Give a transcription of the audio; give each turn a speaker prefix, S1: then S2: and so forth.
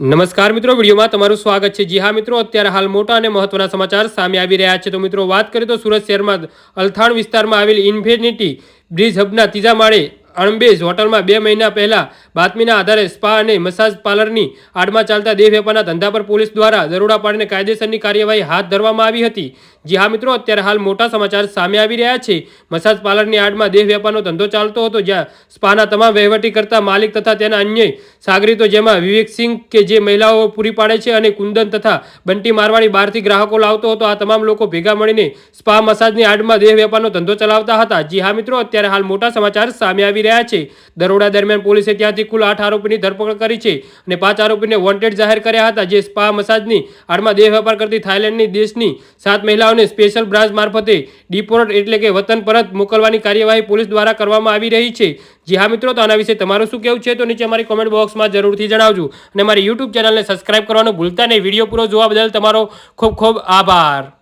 S1: નમસ્કાર મિત્રો, વિડીયોમાં તમારું સ્વાગત છે. જી હા મિત્રો, અત્યારે હાલ મોટા અને મહત્વના સમાચાર સામે આવી રહ્યા છે. તો મિત્રો, વાત કરીએ તો સુરત શહેરમાં અલથાણ વિસ્તારમાં આવેલ ઇન્ફિનિટી બ્રિજ હબના ત્રીજા માળે અણબેઝ હોટલમાં બે મહિના પહેલા બાતમીના આધારે સ્પા અને મસાજ પાર્લરની આડમાં ચાલતા દેહ વેપારના ધંધા પર પોલીસ દ્વારા દરોડા પાડીને કાયદેસરની કાર્યવાહી હાથ ધરવામાં આવી હતી. જી હા મિત્રો, અત્યારે હાલ મોટા સમાચાર સામે આવી રહ્યા છે. મસાજ પાર્લરની આડમાં દેહ વેપારનો ધંધો ચાલતો હતો, જ્યાં સ્પાના તમામ વહીવટી કરતા માલિક તથા તેના અન્ય સાગરીતો જેમાં વિવેકસિંહ કે જે મહિલાઓ પૂરી પાડે છે અને કુંદન તથા બંટી મારવાડી બહારથી ગ્રાહકો લાવતો હતો, આ તમામ લોકો ભેગા મળીને સ્પા મસાજની આડમાં દેહ વેપારનો ધંધો ચલાવતા હતા. જી હા મિત્રો, અત્યારે હાલ મોટા સમાચાર સામે આવી રહ્યા છે. દરોડા દરમિયાન પોલીસે ત્યાંથી કુલ આઠ આરોપીની ધરપકડ કરી છે અને પાંચ આરોપીને વોન્ટેડ જાહેર કર્યા હતા, જે સ્પા મસાજની આડમાં દેહ વેપાર કરતી થાઇલેન્ડની દેશની સાત મહિલાઓને સ્પેશિયલ બ્રાન્ચ મારફતે ડિપોર્ટ એટલે કે વતન પરત મોકલવાની કાર્યવાહી પોલીસ દ્વારા કરવામાં આવી રહી છે. જી હા મિત્રો, તો આના વિશે તમારું શું કહેવું છે? તો નીચે અમારી કોમેન્ટ બોક્સમાં જરૂરથી જણાવજો અને મારી યુટ્યુબ ચેનલને સબસ્ક્રાઇબ કરવાનું ભૂલતા નહીં. વીડિયો પૂરો જોવા બદલ તમારો ખૂબ ખૂબ આભાર.